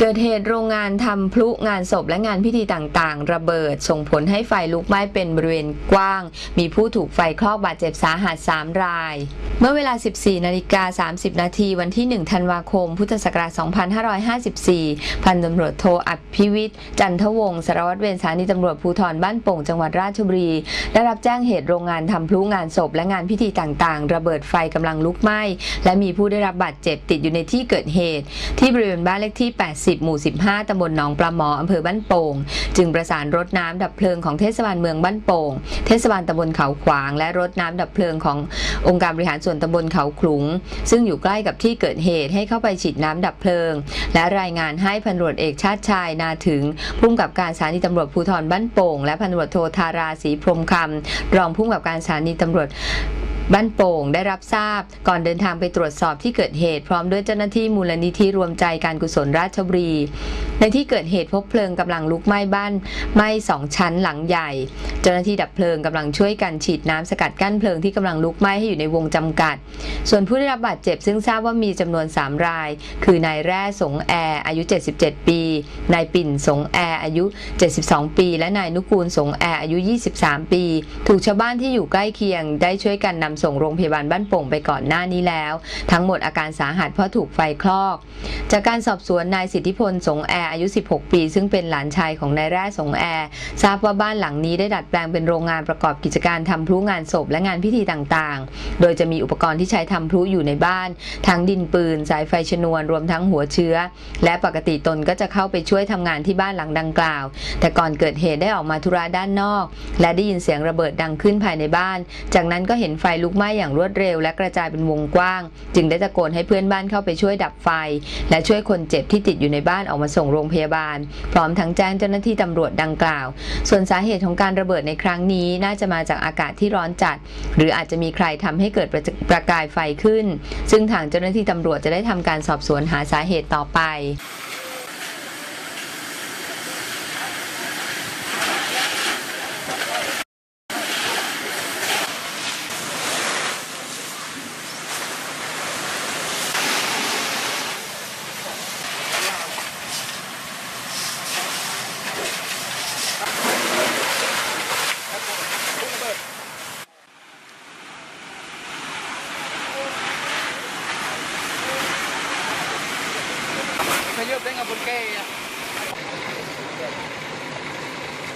เกิดเหตุโรงงานทำพลุงานศพและงานพิธีต่างๆ ระเบิด ส่งผลให้ไฟลุกไหม้เป็นบริเวณกว้าง มีผู้ถูกไฟคลอกบาดเจ็บสาหัส 3 ราย เมื่อเวลา 14นาฬิกา30 นาทีวันที่ 1 ธันวาคม พุทธศักราช 2554 พันตำรวจโทอภิวิทย์จันทวงศ์สารวัตรเวรสถานีตำรวจภูธรบ้านโป่งจังหวัดราชบุรี ได้รับแจ้งเหตุโรงงานทำพลุงานศพและงานพิธีต่างๆ ระเบิดไฟกำลังลุกไหม้และมีผู้ได้รับบาดเจ็บติดอยู่ในที่เกิดเหตุ ที่บริเวณบ้านเลขที่80หมู่ 15 ตำบลหนองปลาหมออำเภอบ้านโป่ง จึงประสานรถน้ำดับเพลิงของเทศบาลเมืองบ้านโป่ง เทศบาลตำบลเขาขวาง และรถน้ำดับเพลิงขององค์การบริหารส่วนตำบลเขาขลุง ซึ่งอยู่ใกล้กับที่เกิดเหตุให้เข้าไปฉีดน้ำดับเพลิง และรายงานให้พันตำรวจเอกชาติชายนาถึงผู้กำกับการสถานีตำรวจภูธรบ้านโป่ง และพันตำรวจโทธาราศรีพรมคำรองผู้กำกับการสถานีตำรวจ บ้านโป่งได้รับทราบก่อนเดินทางไปตรวจสอบที่เกิดเหตุพร้อมด้วยเจ้าหน้าที่มูลนิธิรวมใจการกุศลราชบุรี ในที่เกิดเหตุพบเพลิงกำลังลุกไหม้บ้านไหม้สองชั้นหลังใหญ่ เจ้าหน้าที่ดับเพลิงกำลังช่วยกันฉีดน้ำสกัดกั้นเพลิงที่กำลังลุกไหม้ให้อยู่ในวงจำกัด ส่วนผู้ได้รับบาดเจ็บซึ่งทราบว่ามีจำนวน 3 ราย คือนายแร่สงแอร์อายุ 77 ปีนายปิ่นสงแอร์อายุ 72 ปี และนายนุกูลสงแอร์อายุ 23 ปี ถูกชาวบ้านที่อยู่ใกล้เคียงได้ช่วยกันนำส่งโรงพยาบาลบ้านโป่งไปก่อนหน้านี้แล้ว ทั้งหมดอาการสาหัสเพราะถูกไฟคลอก จากการสอบสวนนายสิทธิพลสงแอร์อายุ 16 ปี ซึ่งเป็นหลานชายของนายแร่สงแอร์ทราบว่าบ้านหลังนี้ได้ดัดแปลงเป็นโรงงานประกอบกิจการทำพลุงานศพและงานพิธีต่างๆ โดยจะมีอุปกรณ์ที่ใช้ทำพลุอยู่ในบ้าน ทั้งดินปืน สายไฟชนวนรวมทั้งหัวเชื้อ และปกติตนก็จะเข้าไปช่วยทำงานที่บ้านหลังดังกล่าว แต่ก่อนเกิดเหตุได้ออกมาธุระด้านนอก และได้ยินเสียงระเบิดดังขึ้นภายในบ้าน จากนั้นก็เห็นไฟลุกุกไหม้อย่างรวดเร็ว และกระจายเป็นวงกว้าง จึงได้ตะโกนให้เพื่อนบ้านเข้าไปช่วยดับไฟ และช่วยคนเจ็บที่ติดอยู่ในบ้านออกมาส่งโรงพยาบาล พร้อมทั้งแจ้งเจ้าหน้าที่ตำรวจดังกล่าว ส่วนสาเหตุของการระเบิดในครั้งนี้น่าจะมาจากอากาศที่ร้อนจัด หรืออาจจะมีใครทำให้เกิดประประกายไฟขึ้น ซึ่งทางเจ้าหน้าที่ตำรวจจะได้ทำการสอบสวนหาสาเหตุต่อไป que yo tenga por qué ella.